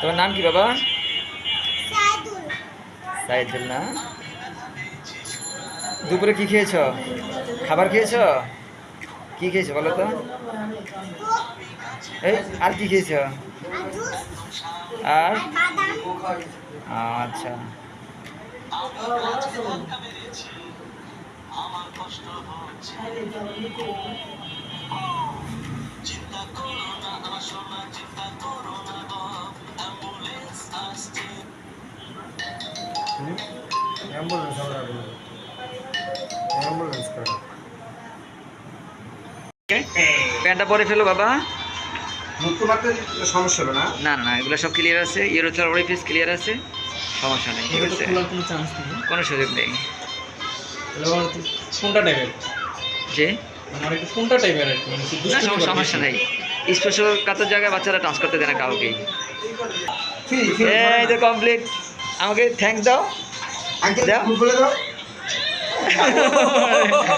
তোমার নাম কি বাবা? সাইদুল। না? দুপুরে কি খেয়েছো? খাবার খেয়েছো? কি খেয়েছো বলো তো? এই আর কি খেয়েছ? আর আচ্ছা আর? আর বাদাম। অ্যাম্বুলেন্স আমরা বলব অ্যাম্বুলেন্স করা। প্যান্টটা পরে ফেলো বাবা। সমস্যা হলো না? না না না এগুলো সব ক্লিয়ার আছে। ইয়েরো চার ওরিফিস ক্লিয়ার আছে। সমস্যা নেই ঠিক আছে? কোনো চান্স নেই। কোনো সুযোগ নেই। কোনটা টাইপের যে মানে কোনটা টাইপের কি মানে না সমস্যা নেই। স্পেশাল কাতের জায়গায় বাচ্চারা টাচ করতে দেয় না কাউকেই এই তো কমপ্লিট আমাকে থ্যাংক দাও। দাও।